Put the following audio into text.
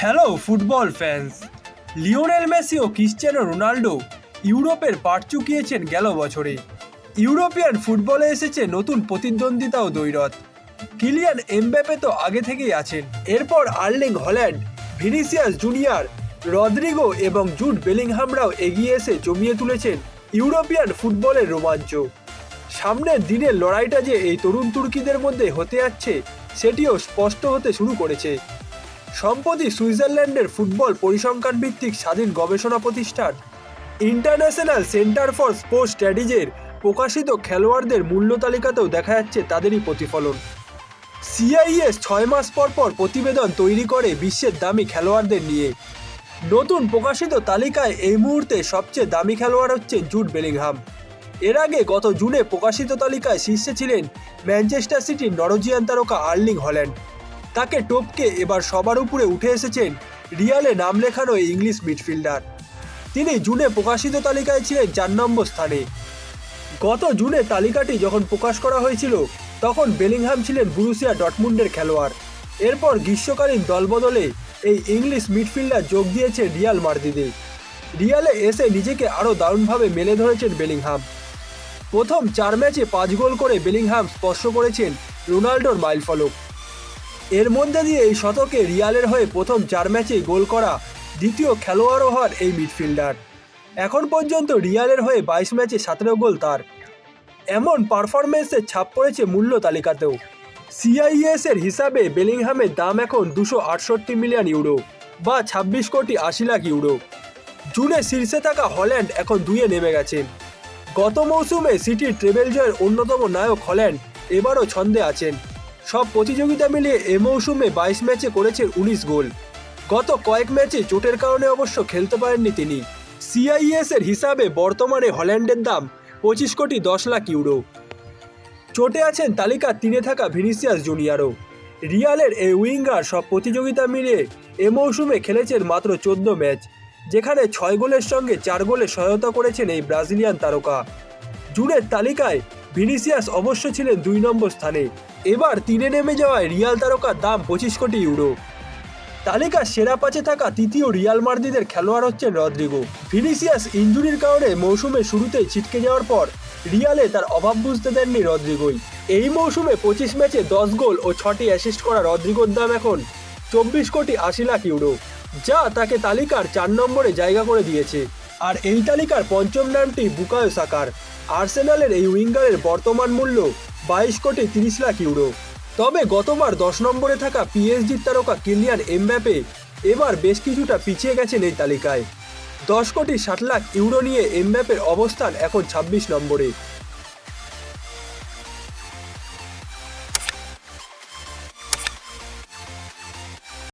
Hello football fans Lionel Messi ও Cristiano Ronaldo ইউরোপের পাট চুকিয়েছেন গেল বছরে। ইউরোপিয়ান ফুটবলে এসেছে নতুন প্রতিদ্বন্দ্বিতা ও দৈরত কিলিয়ান এমব্যাপে তো আগে থেকেই আছেন। এরপর Erling Haaland, Vinicius Junior, Rodrigo এবং জুড বেলিংহামরাও এগিয়ে এসে জমিয়ে তুলেছেন ইউরোপিয়ান ফুটবলের রোমাঞ্চ। সামনের দিনের লড়াইটা যে এই তরুণ তুর্কিদের মধ্যে হতে যাচ্ছে, সেটিও স্পষ্ট হতে শুরু করেছে। সম্প্রতি সুইজারল্যান্ডের ফুটবল পরিসংখ্যান ভিত্তিক স্বাধীন গবেষণা প্রতিষ্ঠান ইন্টারন্যাশনাল সেন্টার ফর স্পোর্টস স্ট্র্যাটেজির প্রকাশিত খেলোয়াড়দের মূল্য তালিকাতেও দেখা যাচ্ছে তাদেরই প্রতিফলন। সিআইএস ছয় মাস পর পর প্রতিবেদন তৈরি করে বিশ্বের দামি খেলোয়াড়দের নিয়ে। নতুন প্রকাশিত তালিকায় এই মুহূর্তে সবচেয়ে দামি খেলোয়াড় হচ্ছে জুট বেলিংহাম। এর আগে গত জুনে প্রকাশিত তালিকায় শীর্ষে ছিলেন ম্যানচেস্টার সিটির নরজিয়ান তারকা আর্লিং হল্যান্ড। তাকে টপকে এবার সবার উপরে উঠে এসেছেন রিয়ালে নাম লেখানো ইংলিশ মিডফিল্ডার। তিনি জুনে প্রকাশিত তালিকায় ছিলেন চার নম্বর স্থানে। গত জুনে তালিকাটি যখন প্রকাশ করা হয়েছিল, তখন বেলিংহাম ছিলেন বুরুসিয়া ডটমুন্ডের খেলোয়াড়। এরপর গ্রীষ্মকালীন দলবদলে এই ইংলিশ মিডফিল্ডার যোগ দিয়েছে রিয়াল মার্দিদে রিয়ালে এসে নিজেকে আরও দারুণভাবে মেলে ধরেছেন বেলিংহাম। প্রথম চার ম্যাচে পাঁচ গোল করে বেলিংহাম স্পর্শ করেছেন রোনাল্ডোর মাইলফলক। এর মধ্যে দিয়ে এই শতকে রিয়ালের হয়ে প্রথম চার ম্যাচেই গোল করা দ্বিতীয় খেলোয়াড়ও হন এই মিডফিল্ডার। এখন পর্যন্ত রিয়ালের হয়ে বাইশ ম্যাচে সতেরো গোল তার। এমন পারফরমেন্সের ছাপ পড়েছে মূল্য তালিকাতেও। সিআইএস এর হিসাবে বেলিংহামের দাম এখন দুশো আটষট্টি মিলিয়ন ইউরো বা ছাব্বিশ কোটি আশি লাখ ইউরো। জুনে শীর্ষে থাকা হল্যান্ড এখন দুইয়ে নেমে গেছেন গত মৌসুমে সিটির ট্রেবেল জয়ের অন্যতম নায়ক হল্যান্ড এবারও ছন্দে আছেন। সব প্রতিযোগিতা মিলিয়ে এ মৌসুমে বাইশ ম্যাচে করেছেন উনিশ গোল। গত কয়েক ম্যাচে চোটের কারণে অবশ্য খেলতে পারেননি তিনি। সিআইএস এর হিসাবে বর্তমানে হল্যান্ডের দাম পঁচিশ কোটি দশ লাখ ইউরো। চোটে আছেন তালিকা তিনে থাকা ভিনিসিয়াস জুনিয়রও। রিয়ালের এই উইঙ্গার সব প্রতিযোগিতা মিলিয়ে এ মৌসুমে খেলেছেন মাত্র চোদ্দ ম্যাচ, যেখানে ছয় গোলের সঙ্গে চার গোলে সহায়তা করেছেন এই ব্রাজিলিয়ান তারকা। জুনের তালিকায় ভিনিসিয়াস অবশ্য ছিলেন দুই নম্বর স্থানে। এবার তীরে নেমে যাওয়ায় রিয়াল তারকার দাম পঁচিশ কোটি ইউরো। তালিকার সেরা পাঁচে থাকা তৃতীয় রিয়াল মার্দিদের খেলোয়াড় হচ্ছেন রদ্রিগো। ভিনিসিয়াস ইঞ্জুরির কারণে মৌসুমে শুরুতেই ছিটকে যাওয়ার পর রিয়ালে তার অভাব বুঝতে দেননি রদ্রিগোই। এই মৌসুমে পঁচিশ ম্যাচে দশ গোল ও ছটি অ্যাসিস্ট করা রদ্রিগোর দাম এখন চব্বিশ কোটি আশি লাখ ইউরো, যা তাকে তালিকার চার নম্বরে জায়গা করে দিয়েছে। আর এই তালিকার পঞ্চম নামটি বুকায়ো সাকার। আর্সেনালের এই উইঙ্গারের বর্তমান মূল্য বাইশ কোটি তিরিশ লাখ ইউরো। তবে গতবার দশ নম্বরে থাকা পিএসজির তারকা কিলিয়ান এমব্যাপে এবার বেশ কিছুটা পিছিয়ে গেছেন এই তালিকায়। দশ কোটি ষাট লাখ ইউরো নিয়ে এমব্যাপের অবস্থান এখন ছাব্বিশ নম্বরে।